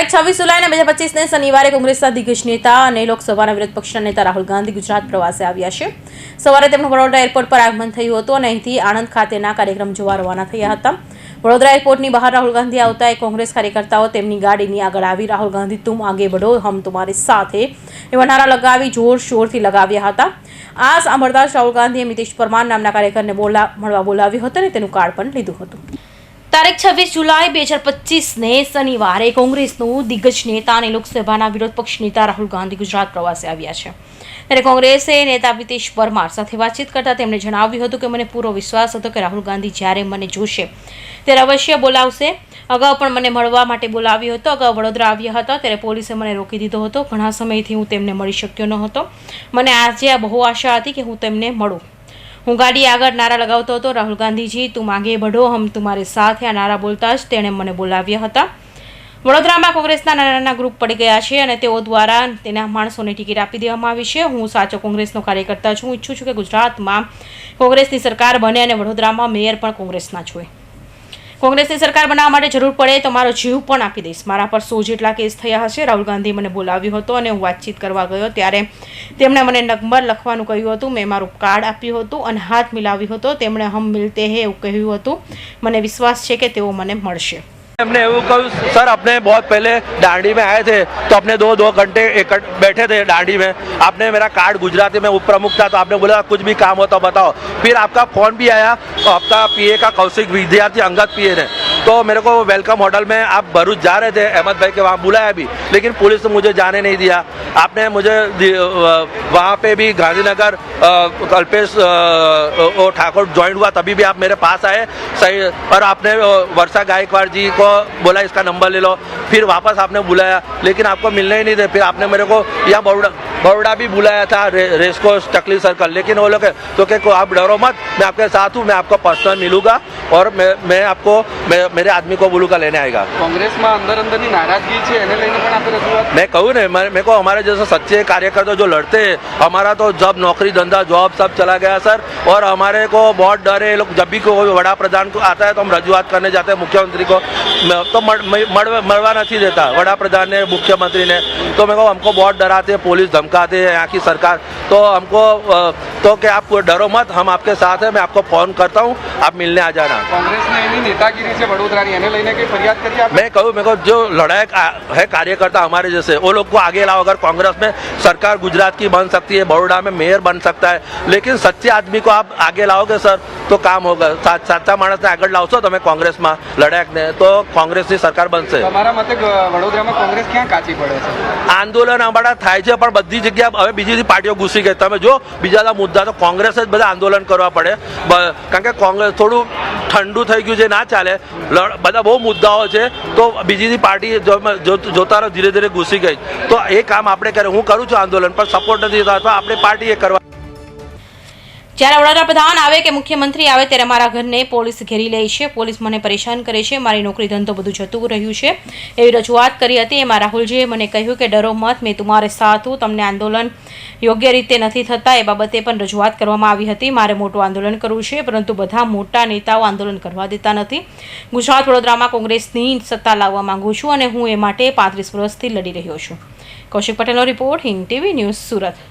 તારીખ છવ્વીસ જુલાઈના બે હજાર પચીસને શનિવારે કોંગ્રેસના દિગ્ગજ નેતા અને લોકસભાના વિરોધ પક્ષના નેતા રાહુલ ગાંધી ગુજરાત પ્રવાસે આવ્યા છે. સવારે તેમનું વડોદરા એરપોર્ટ પર આગમન થયું હતું અને અહીંથી આણંદ ખાતેના કાર્યક્રમ જોવા રવાના થયા હતા. વડોદરા એરપોર્ટની બહાર રાહુલ ગાંધી આવતા એ કોંગ્રેસ કાર્યકર્તાઓ તેમની ગાડીની આગળ આવી. રાહુલ ગાંધી, તુમ આગે બઢો, હમ તમારી સાથે એવા નારા લગાવી જોર શોરથી લગાવ્યા હતા. આ સાંભળતા રાહુલ ગાંધીએ મિતેશ પરમાર નામના કાર્યકરને બોલા, મળવા બોલાવ્યો હતો અને તેનું કાર્ડ પણ લીધું હતું. તારીખ છવ્વીસ જુલાઈ બે હજાર પચીસને શનિવારે કોંગ્રેસનું દિગ્ગજ નેતા અને લોકસભાના વિરોધ પક્ષ નેતા રાહુલ ગાંધી ગુજરાત પ્રવાસે આવ્યા છે. ત્યારે કોંગ્રેસે નેતા મિતેશ પરમાર સાથે વાતચીત કરતાં તેમણે જણાવ્યું હતું કે મને પૂરો વિશ્વાસ હતો કે રાહુલ ગાંધી જ્યારે મને જોશે ત્યારે અવશ્ય બોલાવશે. અગાઉ પણ મને મળવા માટે બોલાવ્યો હતો. અગાઉ વડોદરા આવ્યા હતા ત્યારે પોલીસે મને રોકી દીધો હતો. ઘણા સમયથી હું તેમને મળી શક્યો ન હતો મને આજે આ બહુ આશા હતી કે હું તેમને મળું. હું ગાડી આગળ નારા લગાવતો હતો. રાહુલ ગાંધીજી, તું માગે બઢો હમ તુમારે સાથ આ નારા બોલતા જ તેણે મને બોલાવ્યા હતા. વડોદરામાં કોંગ્રેસના નાના નાના ગ્રુપ પડી ગયા છે અને તેઓ દ્વારા તેના માણસોને ટિકિટ આપી દેવામાં આવી છે. હું સાચો કોંગ્રેસનો કાર્યકર્તા છું. ઈચ્છું છું કે ગુજરાતમાં કોંગ્રેસની સરકાર બને અને વડોદરામાં મેયર પણ કોંગ્રેસના જોઈએ કોંગ્રેસની સરકાર બનાવવા માટે જરૂર પડે તો મારો જીવ પણ આપી દઈશ. મારા પર સો જેટલા કેસ થયા હશે. રાહુલ ગાંધી મને બોલાવ્યો હતો અને હું વાતચીત કરવા ગયો ત્યારે તેમણે મને નંબર લખવાનું કહ્યું હતું. મેં મારું કાર્ડ આપ્યું હતું અને હાથ મિલાવ્યો હતો. તેમણે હમ મિલતે હે એવું કહ્યું હતું. મને વિશ્વાસ છે કે તેઓ મને મળશે. हमने कहूँ सर अपने बहुत पहले दांडी में आए थे तो अपने दो दो घंटे बैठे थे दांडी में। आपने मेरा कार्ड गुजराती में उप प्रमुख था तो आपने बोला कुछ भी काम हो तो बताओ। फिर आपका फ़ोन भी आया तो आपका पीए का कौशिक विद्यार्थी अंगत पीए ने। तो मेरे को वेलकम होटल में आप भरूच जा रहे थे, अहमद भाई के वहाँ बुलाया भी, लेकिन पुलिस ने मुझे जाने नहीं दिया। आपने मुझे वहाँ पे भी गांधीनगर कल्पेश ठाकुर ज्वाइन हुआ, तभी भी आप मेरे पास आए। सही और आपने वर्षा गायकवाड़ जी को बोला, इसका नंबर ले लो। फिर वापस आपने बुलाया, लेकिन आपको मिलने ही नहीं थे फिर आपने मेरे को यहाँ बड़ोड़ा बड़ोड़ा भी बुलाया था रे, रेसको टकली सर्कल लेकिन वो लोग तो कि को आप डरो मत मैं आपके साथ हूँ मैं आपको पर्सनल मिलूंगा और मैं मैं आपको मैं, मेरे आदमी को बोलूँगा लेने आएगा કોંગ્રેસમાં અંદર અંદરની નારાજગી છે એને લઈને પણ આપણે રજૂઆત मैं कहूँ ना मैं- मेरे को हमारे जैसे सच्चे कार्यकर्ता जो लड़ते हैं हमारा तो जब नौकरी धंधा जॉब सब चला गया सर और हमारे को बहुत डर है ये लोग जब भी कोई बड़ा प्रधान को आता है तो हम रजूआत करने जाते हैं मुख्यमंत्री को मैं- तो मड़- मैं- मड़- मरवा नहीं देता बड़ा प्रधान ने मुख्यमंत्री ने तो मेरे को हमको बहुत डराते हैं पुलिस धमकाते हैं यहाँ की सरकार। तो हमको तो कि आप डरो मत हम आपके साथ हैं मैं आपको फ़ोन આપ મિલને આ જાના કોંગ્રેસને એની નેતાગીરી છે વડોદરાની એને લઈને કઈ ફરિયાદ કરી આપ મેં કહ્યું મેં કહ્યું જો લડાયક હે કાર્યકર્તા हमारे जैसे वो लोग को आगे लाओ अगर कांग्रेस में सरकार गुजरात की बन सकती है बड़ोड़ा में मेयर बन सकता है लेकिन सच्चे आदमी को आप आगे लाओगे सर तो काम होगा। સાચા માણસને આગળ લાવશો તમે કોંગ્રેસમાં લડાયકને તો કોંગ્રેસની સરકાર બનશે તમારા મતે વડોદરામાં કોંગ્રેસ ક્યાં કાચી પડે છે આંદોલન અમારા થાય છે પણ બધી જગ્યા હવે બીજી પાર્ટીઓ ઘૂસી ગઈ. તમે જો બીજા મુદ્દા તો કોંગ્રેસ જ બધા આંદોલન કરવા પડે. કારણ કે કોંગ્રેસ થોડું ઠંડુ થઈ ગયું છે, ના ચાલે. બધા બહુ મુદ્દાઓ છે, તો બીજી પાર્ટી જોતા ધીરે ધીરે ઘૂસી ગઈ. તો એ કામ આપણે કરે, હું કરું છું આંદોલન, પણ સપોર્ટ નથી થતો. આપણી પાર્ટીએ કરવા જ્યારે વડાપ્રધાન આવે કે મુખ્યમંત્રી આવે ત્યારે મારા ઘરને પોલીસ ઘેરી લે છે. પોલીસ મને પરેશાન કરે છે. મારી નોકરી ધંધો બધું જતું રહ્યું છે. એવી રજૂઆત કરી હતી. એમાં રાહુલજીએ મને કહ્યું કે ડરો મત. મેં તમારે સાથ હું. તમને આંદોલન યોગ્ય રીતે નથી થતા એ બાબતે પણ રજૂઆત કરવામાં આવી હતી. મારે મોટું આંદોલન કરવું છે, પરંતુ બધા મોટા નેતાઓ આંદોલન કરવા દેતા નથી. ગુજરાત વડોદરામાં કોંગ્રેસની સત્તા લાવવા માંગુ છું અને હું એ માટે પાંત્રીસ વર્ષથી લડી રહ્યો છું. કૌશિક પટેલનો report Hind TV news Surat.